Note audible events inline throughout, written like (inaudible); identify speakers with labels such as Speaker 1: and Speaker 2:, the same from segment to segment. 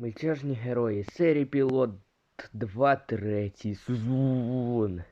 Speaker 1: Мультяжні герої. Серія пілот 2 третій сезон.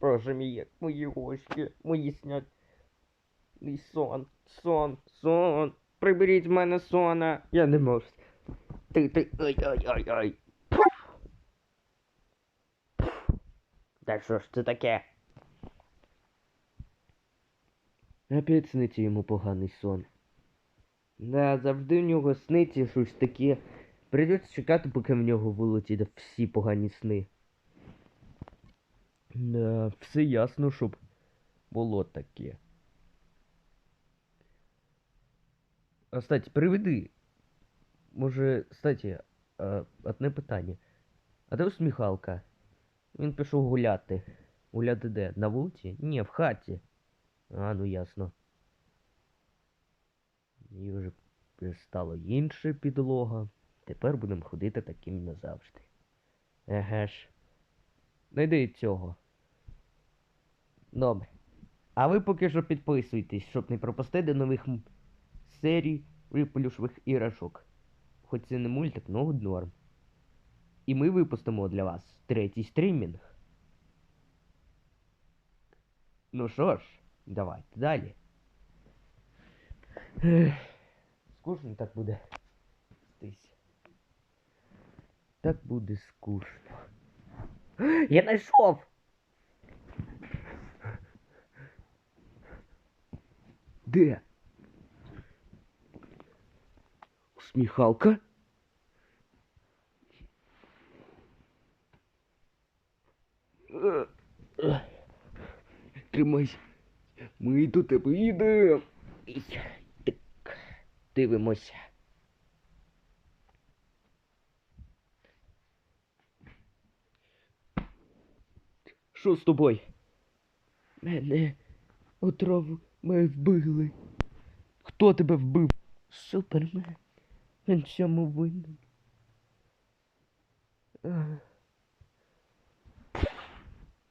Speaker 1: Боже мій, мої гості, мої снять. Мій сон, сон, сон. Приберіть мене сона. Я не можу. Ти, ти, ай, ай, ай, ай. Та що ж це таке? Опять сниться йому поганий сон. Да, завжди в нього сниться щось таке. Придеться чекати, поки в нього вилетять всі погані сни. Да, все ясно, щоб було таке. А, кстати, приведи. Може, кстати, одне питання. А де усміхалка? Він пішов гуляти. Гуляти де? На вулиці? Ні, в хаті. А, ну ясно. І вже стало інша підлога. Тепер будемо ходити таким назавжди. Еге ж. Найди цього. Добре. А ви поки що підписуйтесь, щоб не пропустити нових серій плюшових іграшок. Хоч це не мультик, но норм. І ми випустимо для вас третій стрімінг. Ну що ж, давайте далі. Ех, Скучно так буде. Стись. Так буде скучно. Я знайшов! Де? Усміхалка? Тримайся. Ми до тебе йдемо. Так. Дивимося. Що з тобою? Мене отраву ми вбили. Хто тебе вбив? Супермен. Він в цьому винен.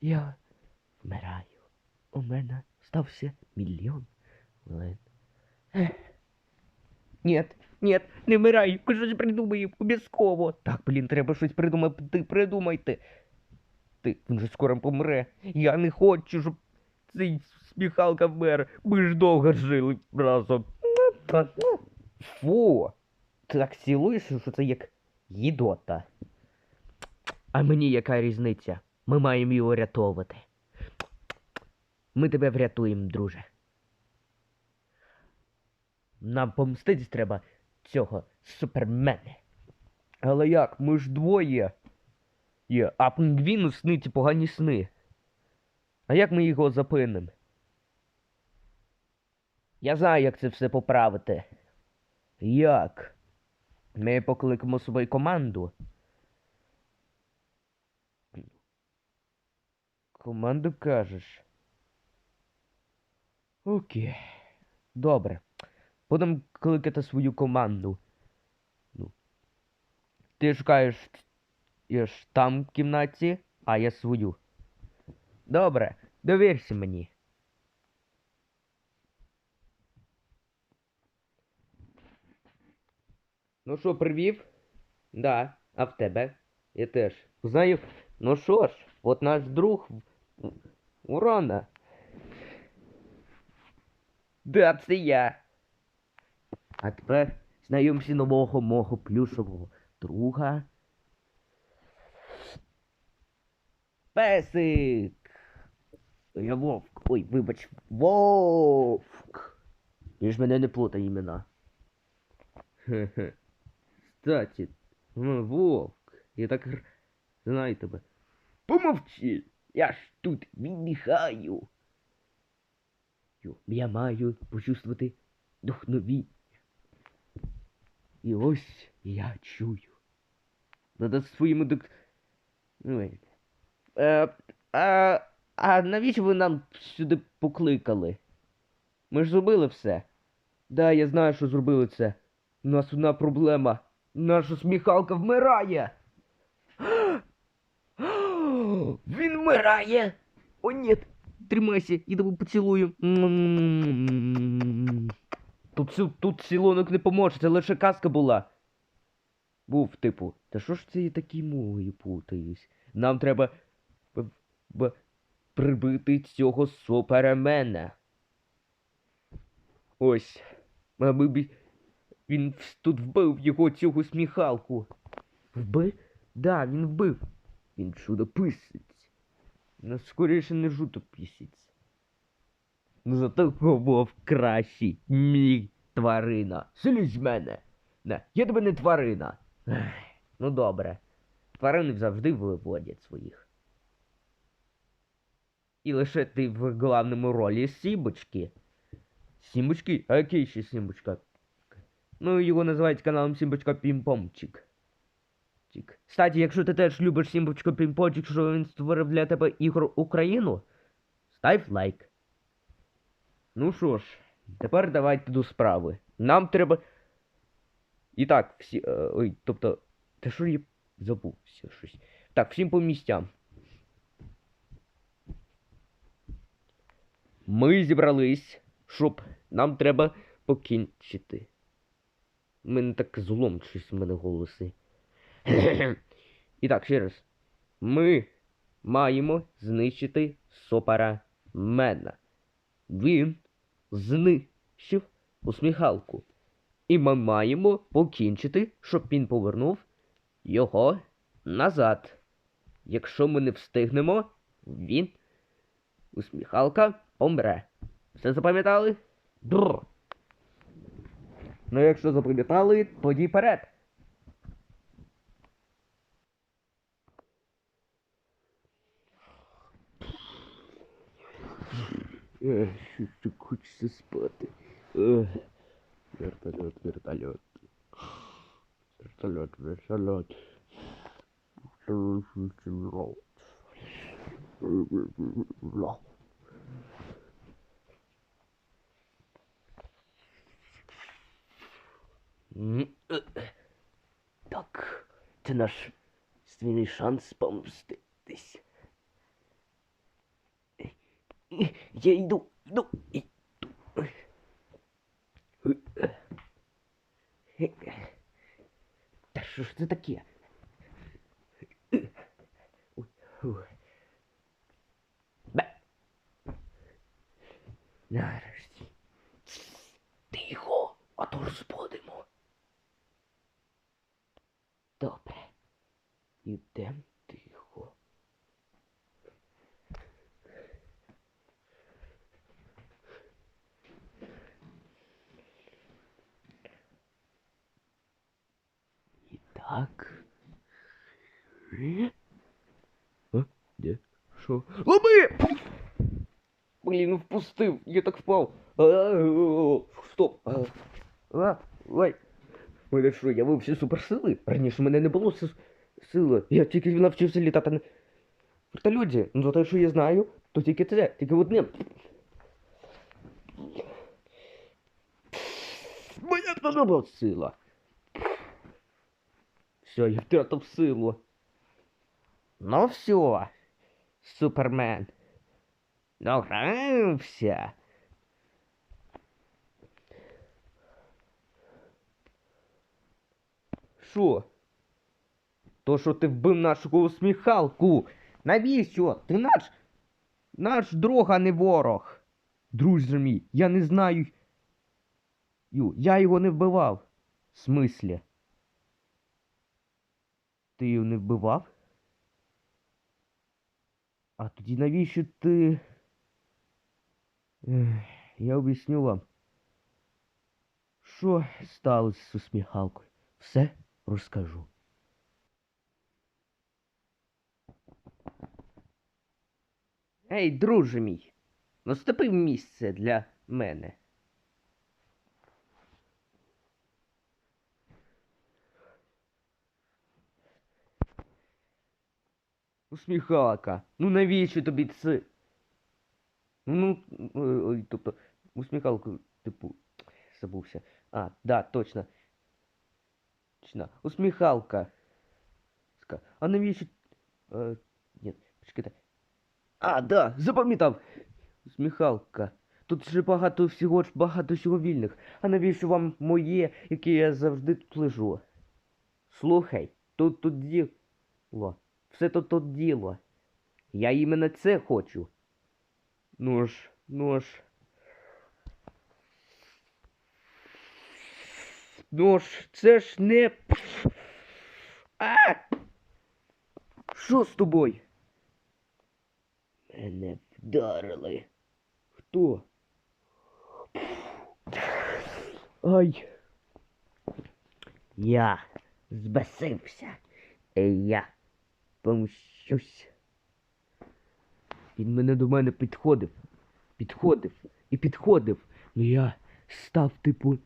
Speaker 1: Я вмираю. У мене стався мільйон хвилин. Нет, нет, не вмирай, ми щось придумаємо, обов'язково. Так, блін, треба щось придумати, придумайте. Ти, він же скоро помре. Я не хочу, щоб цей сміхалка вмер. Ми ж довго жили разом. Фу. Ти так цілуєш, що це як їдота. А мені яка різниця? Ми маємо його рятовувати. Ми тебе врятуємо, друже. Нам помститись треба цього супермена. Але як? Ми ж двоє. Є, а пінгвіну сниться погані сни. А як ми його запинимо? Я знаю, як це все поправити. Як? Ми покликаємо свою команду. Команду кажеш. Окей. Добре. Будемо кликати свою команду. Ну. Ти шукаєш я ж там в кімнаті, а я свою. Добре, довірся мені. Ну що, привів? Да, а в тебе? Я теж. Знаю. Ну що ж, от наш друг Урона. Да, це я. А тепер знайомся нового мого плюшового друга. Песик. Я вовк. Ой, вибач, вовк. Ти ж мене не плутай імена. Хе-хе. Кстати, вовк. Я так знаю тебе. Помовчи. Я ж тут віддихаю. Я маю почувствувати духновіння. І ось я чую. Надо своїми дук... Ну, е, Е, а, а навіщо ви нам сюди покликали? Ми ж зробили все. Да, я знаю, що зробили це. У нас одна проблема. Наша сміхалка вмирає. Вмирає. О, ні. Тримайся, я тебе поцілую. Тут, тут цілунок не поможе, це лише казка була. Був, типу, та що ж це я такі мовою путаюсь? Нам треба б- б- прибити цього супермена. Ось. Б він тут вбив його цього сміхалку. Вбив? Да, він вбив. Він чудописець. Ну, скоріше не жутописець. Ну зато був кращий, мій тварина. З мене. Не, я тебе не тварина. Ех, ну добре. Тварини завжди виводять своїх. І лише ти в главному ролі Сімбочки. Сімбочки? А який ще Сімбочка? Ну, його називають каналом Сімбочка Пімпомчик. Чик. Кстати, якщо ти теж любиш Сімбочка Пімпомчик, що він створив для тебе ігор Україну, став лайк. Ну що ж, тепер давайте до справи. Нам треба. І так, всі. е, ой, тобто. Та що я забувся щось. Так, всім по місцям. Ми зібрались, щоб нам треба покінчити. У мене так злом щось в мене голоси. (coughs) І так, ще раз. Ми маємо знищити сопара Мена. Він знищив усміхалку. І ми маємо покінчити, щоб він повернув його назад. Якщо ми не встигнемо, він усміхалка помре. Все запам'ятали? Бррр. Ну, якщо запам'ятали, тоді вперед. Щось так хочеться спати. Вертольот, вертольот. Вертольот, вертольот. Вертольот. Так, це наш свій шанс помститись. Е, е, Я йду, йду, йду. Е, е. Та що ж це таке? Бе. Нарешті. Тихо, а то розбудемо. Добре. Ідем тихо. І так. Е? А? Де? Що? Лови! Блін, ну впустив, я так впав. Стоп. Ой. Мене що, я вив всі суперсили? Раніше в мене не було си- сили. Я тільки навчився літати на вертольоті. Ну, те, що я знаю, то тільки це, тільки. Моя теж була сила. Все, я втратив силу. Ну все, Супермен. Догрався. Що? То, що ти вбив нашу усміхалку. Навіщо? Ти наш. Наш друг, а не ворог. Друже мій, я не знаю. Ю, я його не вбивав. В смислі? Ти його не вбивав? А тоді навіщо ти. Я об'ясню вам. Що сталося з усміхалкою? Все розкажу. Ей, друже мій, наступи місце для мене. Усміхалка, ну навіщо тобі це? Ну, ой, тобто, усміхалку, типу, забувся. А, да, точно. Точно. Усміхалка. А навіщо. Е, ні, почекайте. А, да, запам'ятав. Сміхалка. Тут же багато всього ж багато всього вільних. А навіщо вам моє, яке я завжди тут лежу? Слухай, тут тут діло. Все тут тут діло. Я іменно це хочу. Ну ж, ну ж. Ну ж, це ж не. А! Що з тобою? Мене вдарили. Хто? Ай. Я збесився. І я помщусь. Він мене до мене підходив. Підходив і підходив. Ну я став, типу.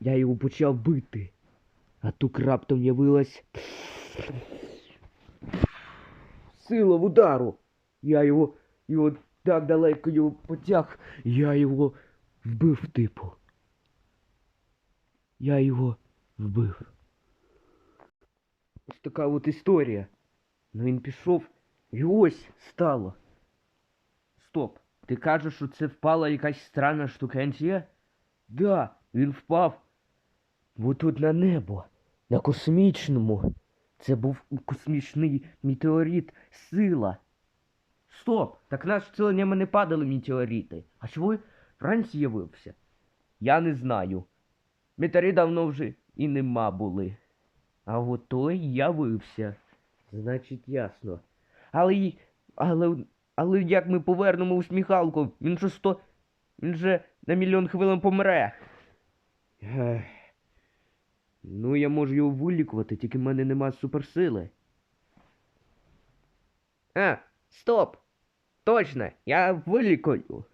Speaker 1: Я його почав бити. А тут раптом явилась сила в удару. Я його, його так далеко його потяг, я його вбив, типу. Я його вбив. Ось така от історія. Ну він пішов і ось стало. Стоп. Ти кажеш, що це впала якась странна штукенція? Да, він впав. Отут на небо. На космічному. Це був космічний метеорит сила. Стоп! Так наш ціле небо не падали метеорити. А чого вранці з'явився? Я не знаю. Метеорит давно вже і нема були. А от той явився. Значить, ясно. Але але, але як ми повернемо усміхалку? Він же сто. Він же на мільйон хвилин помре. Ну, я можу його вилікувати, тільки в мене нема суперсили. А, стоп! Точно, я вилікую.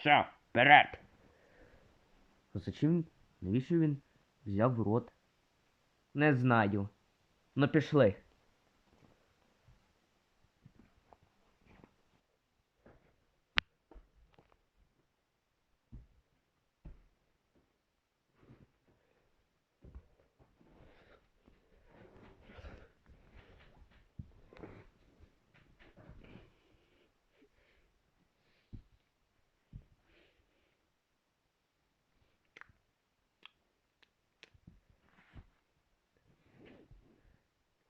Speaker 1: Все, вперед. Зачем? Навіщо він взяв в рот? Не знаю. Ну пішли.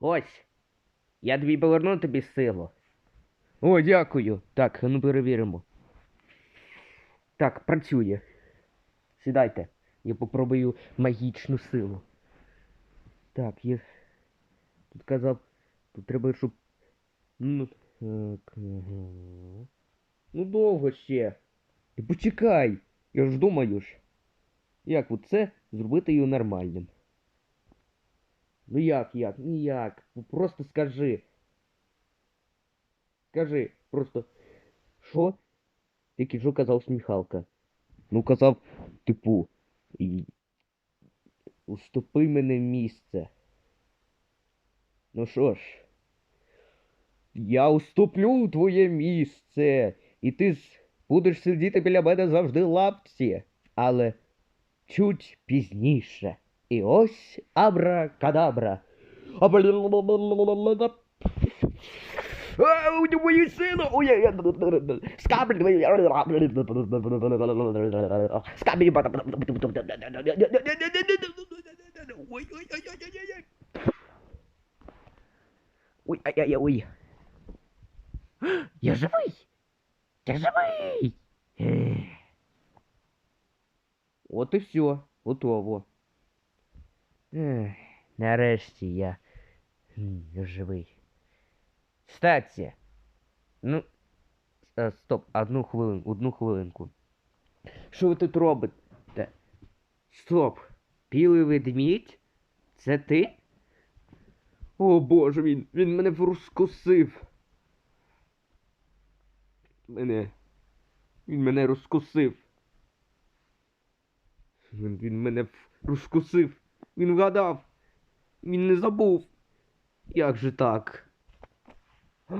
Speaker 1: Ось. Я тобі поверну тобі силу. О, дякую. Так, ну перевіримо. Так, працює. Сідайте. Я попробую магічну силу. Так, я. Тут казав. Тут треба, щоб. Ну. Так. Ну довго ще. Почекай. Я ж думаю ж. Як оце зробити його нормальним? Ну як, як, ніяк. Ну просто скажи. Скажи, просто. Що? Тільки що казав сміхалка? Ну казав, типу. Уступи мене місце. Ну що ж. Я уступлю твоє місце. І ти ж будеш сидіти біля мене завжди лапці. Але чуть пізніше. І ось абракадабра. Мою Скаблі... Скаблі... Ой, ай, ай, ой. Я живий! Я живий! Ех. От і все, готово. Нарешті я живий. Кстати, ну. Стоп, одну хвилин, одну хвилинку. Що ви тут робите? Стоп! Білий ведмідь? Це ти? О боже, він, він мене розкосив. Мене. Він мене розкосив. Він, мене розкусив. Він вгадав. Він не забув. Як же так? (gasps)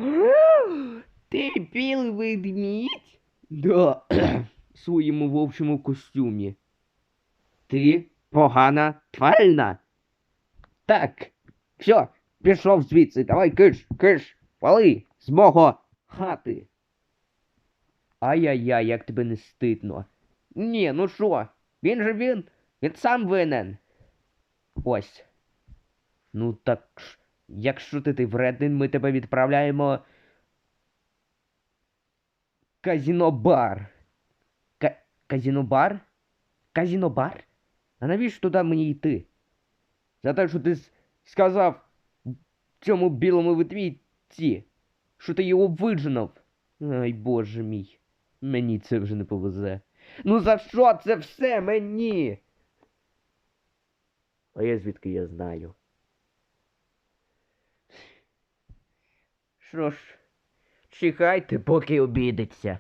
Speaker 1: Ти білий ведмідь? Да. (clears throat) своєму вовчому костюмі. Ти погана тварина. Так. Все, пішов звідси. Давай киш, киш, вали з мого хати. Ай-яй-яй, як тебе не стидно. Ні, ну що? Він же він, він сам винен. Ось. Ну так, якщо ти, ти вредний, ми тебе відправляємо. Казіно-бар. Ка- Казіно-бар? Казіно-бар? А навіщо туди мені йти? За те, що ти сказав цьому білому ведмідці, що ти його видженув. Ай, боже мій. Мені це вже не повезе. Ну за що це все мені? А я звідки я знаю? Що ж, чекайте, поки обідеться.